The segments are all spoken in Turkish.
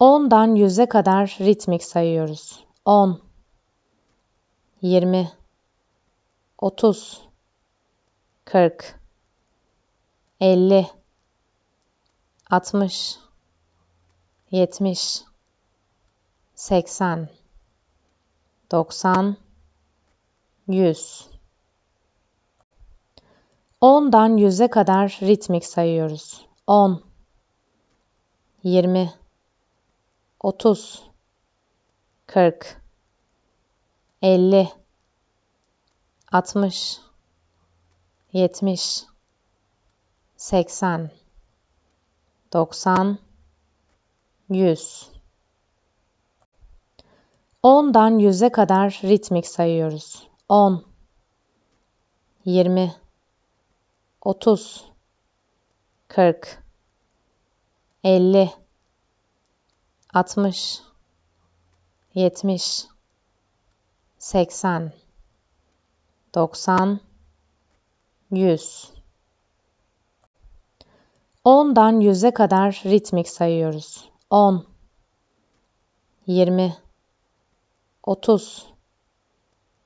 10'dan 100'e kadar ritmik sayıyoruz. 10 20 30 40 50 60 70 80 90 100 10'dan 100'e kadar ritmik sayıyoruz. 10 20 30 40 50 60 70 80 90 100 10'dan 100'e kadar ritmik sayıyoruz. 10 20 30 40 50 60 70 80 90 100 10'dan 100'e kadar ritmik sayıyoruz. 10 20 30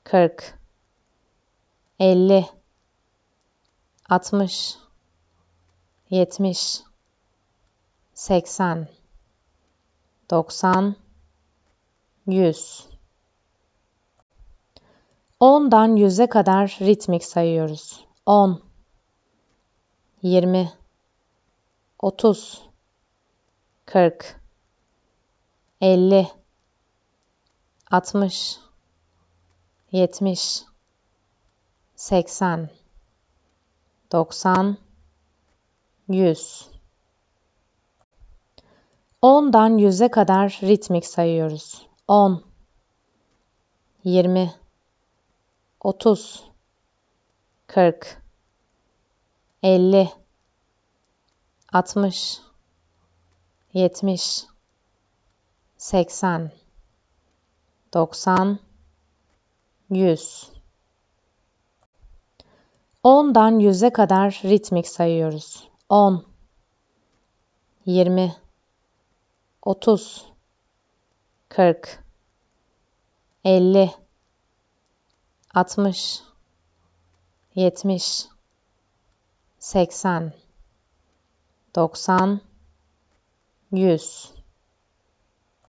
40 50 60 70 80 90 100 10'dan 100'e kadar ritmik sayıyoruz. 10 20 30 40 50 60 70 80 90 100 10'dan 100'e kadar ritmik sayıyoruz. 10 20 30 40 50 60 70 80 90 100 10'dan 100'e kadar ritmik sayıyoruz. 10 20 30 40 50 60 70 80 90 100